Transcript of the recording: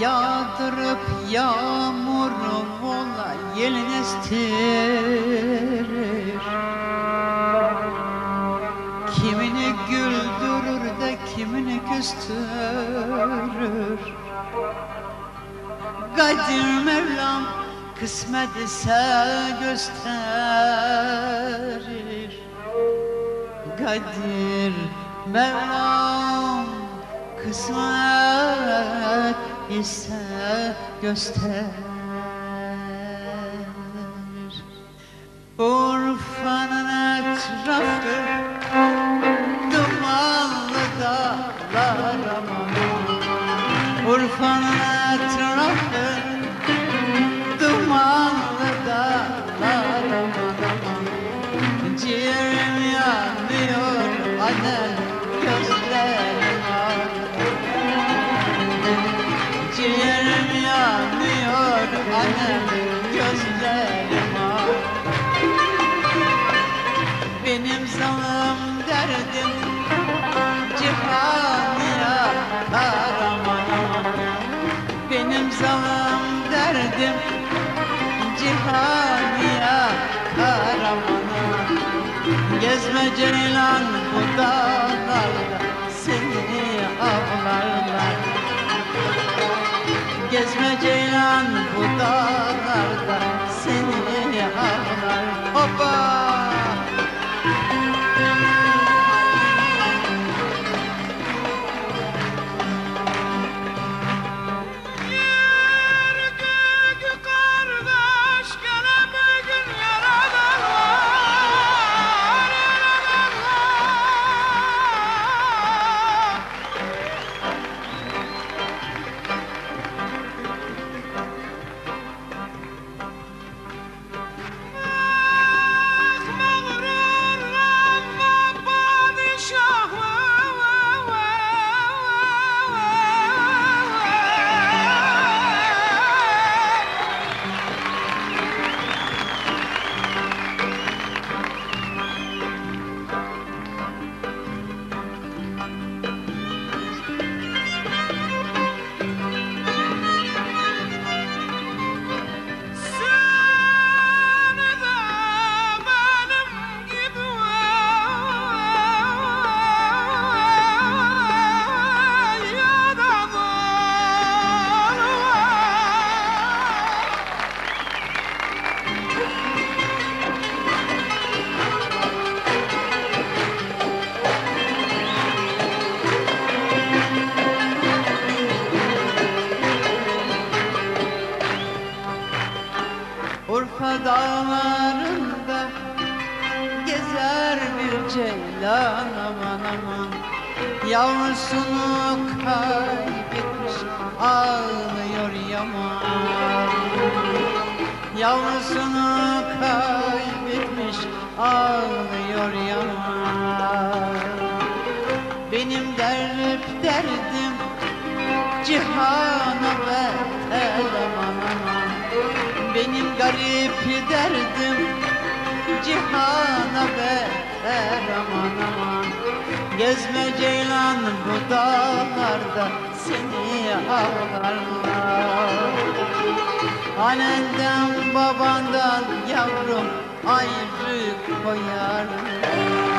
Yağdırıp yağmuru vola yelin estirir. Kimini güldürür de kimini küstürür. Kadir Mevlam kısmet ise gösterir. Kadir Mevlam kısmet ise gösterir Urfa'nın etrafı dumanlı dağlar aman. Urfa'nın etrafı dumanlı dağlar aman. Ciğerim yanıyor annem annem gözlerim ağrıyor Benim zalim derdim cihaniya kahraman Benim zalim derdim cihaniya kahraman Gezme ceylan bu dağlarda Papa. Dağlarında gezer bir ceylan aman aman. Yavrusunu kaybetmiş ağlıyor yaman. Yavrusunu kaybetmiş ağlıyor yaman. Benim derip derdim cihana beter Garip derdim cihana beter aman aman. Gezme ceylan bu dağlarda seni ağlarlar Annenden babandan yavrum ayrı koyarlar